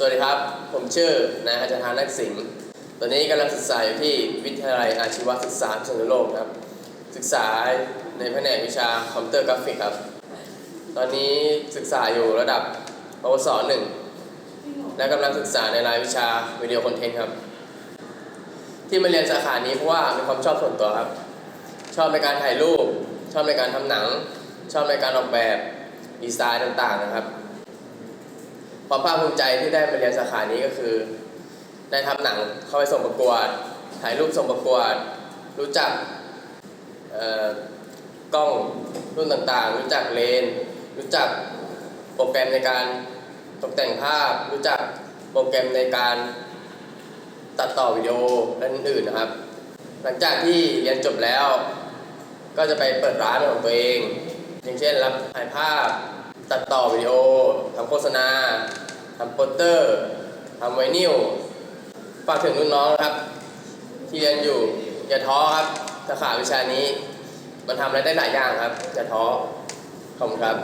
สวัสดีครับ ผมชื่อนายอาจารย์ธานักสิงห์ตอนนี้กำลังศึกษาอยู่ที่วิทยาลัยอาชีวศึกษาพิษณุโลกครับ ศึกษาในแผนกวิชาคอมพิวเตอร์กราฟิกครับ ตอนนี้ศึกษาอยู่ระดับปวสหนึ่งและกำลังศึกษาในรายวิชาวิดีโอคอนเทนต์ครับ ที่มาเรียนสาขานี้เพราะว่ามีความชอบส่วนตัวครับ ชอบในการถ่ายรูป ชอบในการทำหนัง ชอบในการออกแบบดีไซน์ต่างๆนะครับ ความภาคภูมิใจที่ได้มาเรียนสาขานี้ก็คือ ได้ทำหนังเข้าไปส่งประกวด ถ่ายรูปส่งประกวด รู้จักกล้องรุ่นต่างๆ รู้จักเลน รู้จักโปรแกรมในการตกแต่งภาพ รู้จักโปรแกรมในการตัดต่อวิดีโอและอื่นๆนะครับ หลังจากที่เรียนจบแล้ว ก็จะไปเปิดร้านของตัวเอง อย่างเช่นรับถ่ายภาพตัดต่อวิดีโอ ทำโฆษณาทำโปสเตอร์ทำไวนิลฝากถึงรุ่นน้องนะครับ ที่เรียนอยู่อย่าท้อครับสาขาวิชานี้ มันทำอะไรได้หลายอย่างครับอย่าท้อขอบคุณครับ